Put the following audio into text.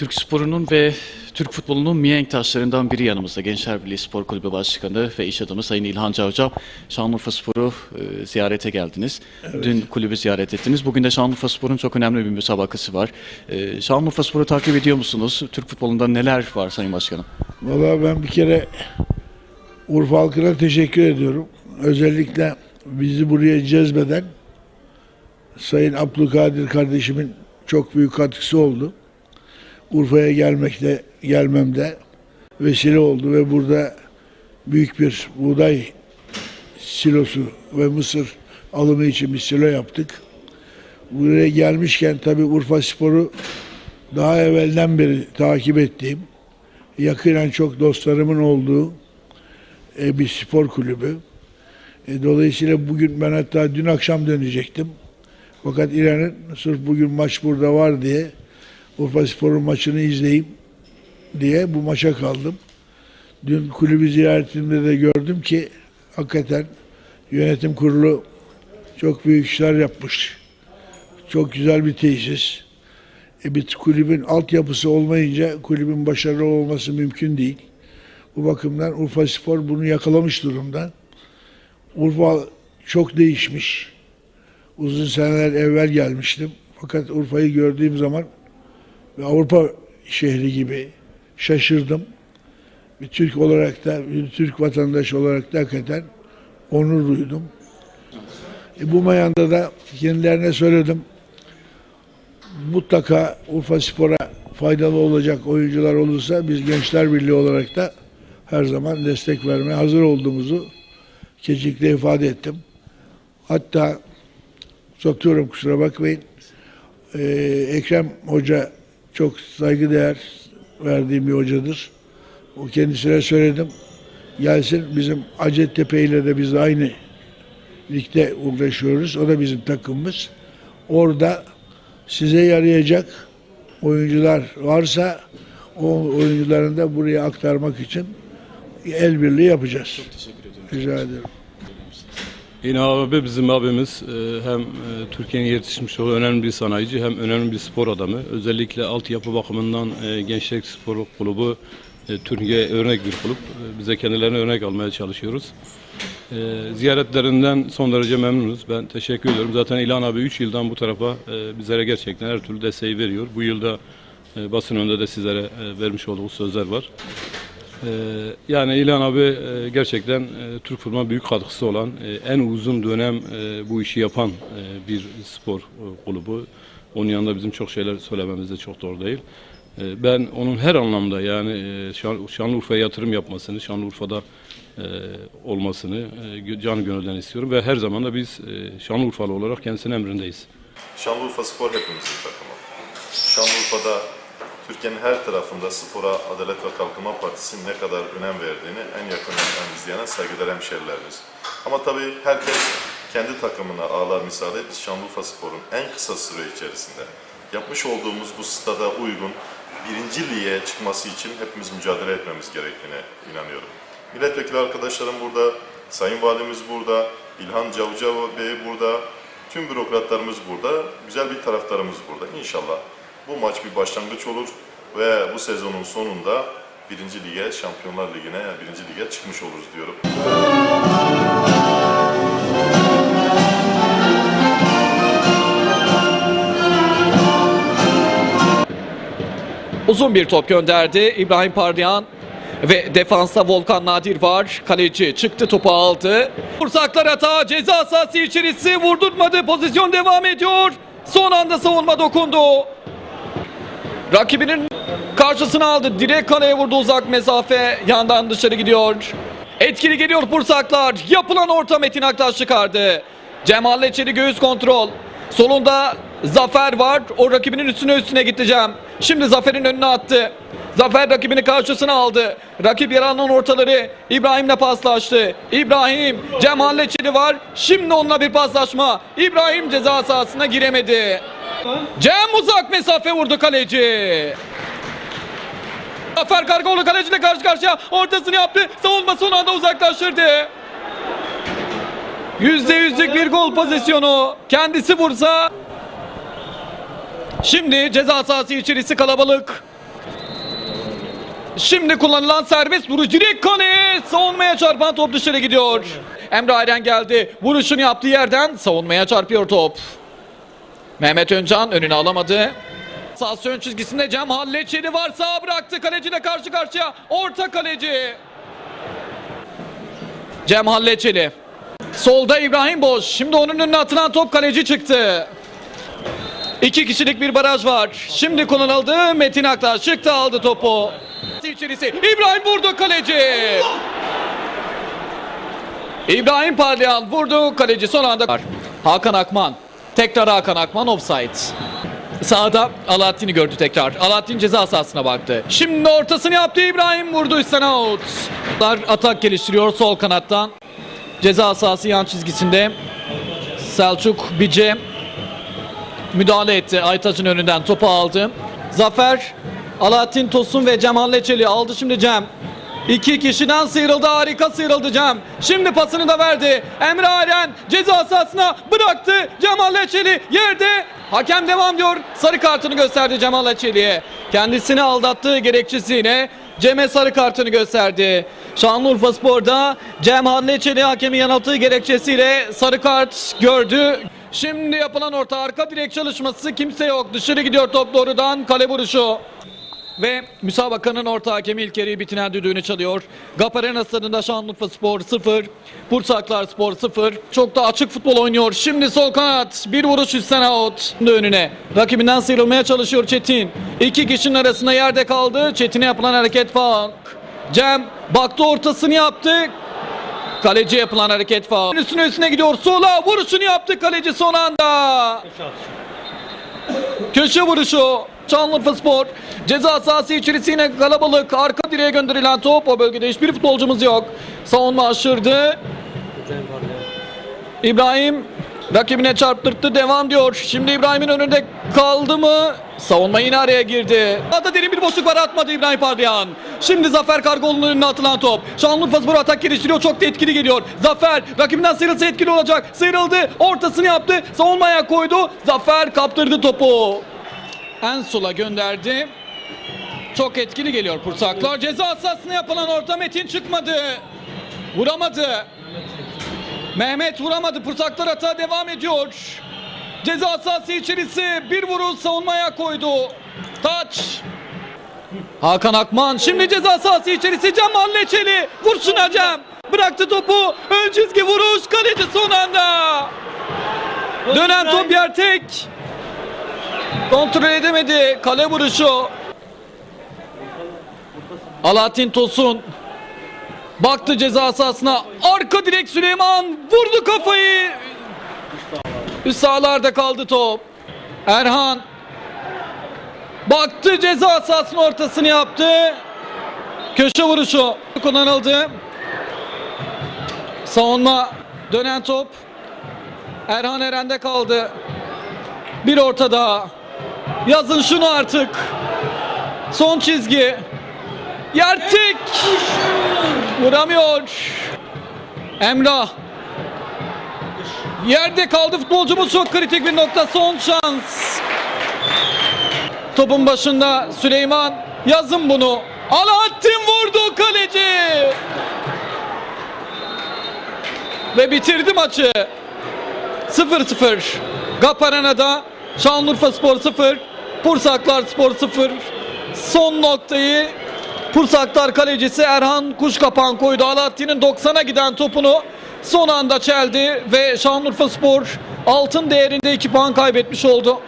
Türk sporunun ve Türk futbolunun mihenk taşlarından biri yanımızda. Gençler Birliği Spor Kulübü Başkanı ve iş adamı Sayın İlhan Cavcav. Şanlıurfa Spor'u e, ziyarete geldiniz. Dün kulübü ziyaret ettiniz. Bugün de Şanlıurfa Spor'un çok önemli bir müsabakası var. E, Şanlıurfa Spor'u takip ediyor musunuz? Türk futbolunda neler var Sayın Başkanım? Valla ben bir kere Urfa halkına teşekkür ediyorum. Özellikle bizi buraya cezbeden Sayın Abdülkadir kardeşimin çok büyük katkısı oldu. Urfa'ya gelmekte, gelmemde vesile oldu ve burada büyük bir buğday silosu ve mısır alımı için bir silo yaptık. Buraya gelmişken tabii Urfa Spor'u daha evvelden beri takip ettiğim, yakinen çok dostlarımın olduğu e, bir spor kulübü. E, dolayısıyla bugün ben hatta dün akşam dönecektim. Fakat İran'ın sırf bugün maç burada var diye Urfa Spor'un maçını izleyeyim diye bu maça kaldım. Dün kulübü ziyaretimde de gördüm ki hakikaten yönetim kurulu çok büyük işler yapmış. Çok güzel bir tesis. E bir kulübün altyapısı olmayınca kulübün başarılı olması mümkün değil. Bu bakımdan Urfa Spor bunu yakalamış durumda. Urfa çok değişmiş. Uzun seneler evvel gelmiştim. Fakat Urfa'yı gördüğüm zaman ve Avrupa şehri gibi şaşırdım. Bir Türk olarak da, bir Türk vatandaşı olarak da hakikaten onur duydum. E bu mayanda da kendilerine söyledim mutlaka Urfa Spor'a faydalı olacak oyuncular olursa biz Gençler Birliği olarak da her zaman destek vermeye hazır olduğumuzu kesinlikle ifade ettim. Hatta satıyorum kusura bakmayın. Ee, Ekrem Hoca çok saygıdeğer verdiğim bir hocadır. O kendisine söyledim. Gelsin bizim Hacettepe ile de biz aynı ligde uğraşıyoruz. O da bizim takımımız. Orada size yarayacak oyuncular varsa o oyuncuların da buraya aktarmak için el birliği yapacağız. Teşekkür ediyorum. Rica ederim. İnan abi bizim abimiz e, hem e, Türkiye'nin yetişmiş olan önemli bir sanayici hem önemli bir spor adamı. Özellikle altyapı bakımından e, Gençlik Spor Kulübü Türkiye örnek bir kulüp. Bize kendilerine örnek almaya çalışıyoruz. Ziyaretlerinden son derece memnunuz. Ben teşekkür ediyorum. Zaten İlhan abi 3 yıldan bu tarafa bizlere gerçekten her türlü desteği veriyor. Bu yılda basın önünde de sizlere vermiş olduğu sözler var. Ee, yani İlhan abi e, gerçekten e, Türk futboluna büyük katkısı olan, e, en uzun dönem bu işi yapan bir spor kulübü. Onun yanında bizim çok şeyler söylememiz de çok doğru değil. Ben onun her anlamda yani Şan- Şanlıurfa'ya yatırım yapmasını, Şanlıurfa'da olmasını can gönülden istiyorum ve her zaman da biz Şanlıurfalı olarak kendisinin emrindeyiz. Şanlıurfa Spor hepimizin takımı. Şanlıurfa'da Türkiye'nin her tarafında spora Adalet ve Kalkınma Partisi'nin ne kadar önem verdiğini en yakından izleyen saygıdeğer hemşerilerimiz. Ama tabii herkes kendi takımına ağlar misal et. Biz Şanlıurfa Spor'un en kısa süre içerisinde yapmış olduğumuz bu stada uygun birinci lige çıkması için hepimiz mücadele etmemiz gerektiğine inanıyorum. Milletvekili arkadaşlarım burada, Sayın Valimiz burada, İlhan Cavcav Bey burada, tüm bürokratlarımız burada, güzel bir taraftarımız burada. İnşallah bu maç bir başlangıç olur ve bu sezonun sonunda birinci lige, Şampiyonlar Ligi'ne, birinci lige çıkmış oluruz diyorum. Uzun bir top gönderdi İbrahim Pardiyan ve defansta Volkan Nadir var. Kaleci çıktı topu aldı. Kursaklar hata ceza sahası içerisi vurdurtmadı. Pozisyon devam ediyor. Son anda savunma dokundu. Rakibinin karşısına aldı. Direkt kaleye vurdu uzak mesafe. Yandan dışarı gidiyor. Etkili geliyor Pursaklar. Yapılan orta Metin Aktaş çıkardı. Cemal Leçeri göğüs kontrol. Solunda Zafer var. O rakibinin üstüne üstüne gideceğim. Şimdi Zafer'in önüne attı. Zafer rakibini karşısına aldı. Rakip yer alan ortaları İbrahim'le paslaştı. İbrahim, Cemal Leçeri var. Şimdi onunla bir paslaşma. İbrahim ceza sahasına giremedi. Cem uzak mesafe vurdu kaleci. Zafer Kargoğlu kaleciyle karşı karşıya ortasını yaptı. Savunma son anda uzaklaştırdı. Yüzde yüzlük bir gol pozisyonu. Kendisi vursa. Şimdi ceza sahası içerisi kalabalık. Şimdi kullanılan serbest vuruş direkt kaleye savunmaya çarpan top dışarı gidiyor. Emre Ayren geldi. Vuruşunu yaptığı yerden savunmaya çarpıyor top. Mehmet Öncan önünü alamadı. Sağ ön çizgisinde Cem Halleçeli var. Sağ bıraktı. Kaleciyle karşı karşıya. Orta kaleci. Cem Halleçeli. Solda İbrahim Boş. Şimdi onun önüne atılan top kaleci çıktı. İki kişilik bir baraj var. Şimdi kullanıldı. Metin Aktaş çıktı aldı topu. İçerisi İbrahim vurdu kaleci. İbrahim Parlayan vurdu kaleci son anda. Hakan Akman. Tekrar Hakan Akman offside. Sağda Alaaddin'i gördü tekrar. Alaaddin ceza sahasına baktı. Şimdi ortasını yaptı İbrahim vurdu üstten out. Atak geliştiriyor sol kanattan. Ceza sahası yan çizgisinde. Selçuk Bice müdahale etti. Aytaç'ın önünden topu aldı. Zafer, Alaaddin Tosun ve Cemal Leçeli aldı şimdi Cem. İki kişiden sıyrıldı harika sıyrıldı Cem. Şimdi pasını da verdi. Emre Aren ceza sahasına bıraktı. Cemal Leçeli yerde. Hakem devam diyor. Sarı kartını gösterdi Cemal Leçeli'ye. Kendisini aldattığı gerekçesiyle Cem'e sarı kartını gösterdi. Şanlıurfa Spor'da Cem Halleçeli hakemi yanılttığı gerekçesiyle sarı kart gördü. Şimdi yapılan orta arka direk çalışması kimse yok. Dışarı gidiyor top doğrudan kale vuruşu. Ve müsabakanın orta hakemi İlker'i bitinen düdüğünü çalıyor. GAP Arena stadında Şanlıurfa Spor 0, Bursaklar Spor 0. Çok da açık futbol oynuyor. Şimdi sol kanat bir vuruş üstten out. Önüne. Rakibinden sıyrılmaya çalışıyor Çetin. İki kişinin arasında yerde kaldı. Çetin'e yapılan hareket faul. Cem baktı ortasını yaptı. Kaleci yapılan hareket faul. Üstüne üstüne gidiyor. Sola vuruşunu yaptı kaleci son anda. Köşe vuruşu. Şanlıurfa Spor. Ceza sahası içerisi yine kalabalık. Arka direğe gönderilen top. O bölgede hiçbir futbolcumuz yok. Savunma aşırdı. İbrahim rakibine çarptırdı. Devam diyor. Şimdi İbrahim'in önünde kaldı mı? Savunma yine araya girdi. Ada derin bir boşluk var atmadı İbrahim Parlayan. Şimdi Zafer Kargolu'nun önüne atılan top. Şanlıurfa Spor atak geliştiriyor. Çok da etkili geliyor. Zafer rakibinden sıyrılsa etkili olacak. Sıyrıldı. Ortasını yaptı. Savunmaya koydu. Zafer kaptırdı topu. En sola gönderdi. Çok etkili geliyor Pursaklar. Ceza sahasına yapılan orta Metin çıkmadı. Vuramadı. Mehmet vuramadı. Pursaklar hata devam ediyor. Ceza sahası içerisi bir vuruş savunmaya koydu. Taç. Hakan Akman şimdi ceza sahası içerisi Cemal Leçeli. Vursun Cem. Bıraktı topu. Ön çizgi vuruş. Kaleci son anda. Dönen top yer tek. Kontrol edemedi. Kale vuruşu. Alaaddin Tosun. Baktı ceza sahasına. Arka direk Süleyman. Vurdu kafayı. Üst sahalarda kaldı top. Erhan. Baktı ceza sahasının ortasını yaptı. Köşe vuruşu kullanıldı. Savunma dönen top. Erhan Eren'de kaldı. Bir orta daha. Yazın şunu artık. Son çizgi. Yertik. Vuramıyor. Emrah. Yerde kaldı futbolcumuz çok kritik bir nokta. Son şans. Topun başında Süleyman. Yazın bunu. Alaaddin vurdu kaleci. Ve bitirdi maçı. 0-0. GAP Arena'da Şanlıurfa Spor 0, Pursaklar Spor 0. Son noktayı Pursaklar kalecisi Erhan Kuşkapan koydu. Alaaddin'in 90'a giden topunu son anda çeldi ve Şanlıurfa Spor altın değerinde 2 puan kaybetmiş oldu.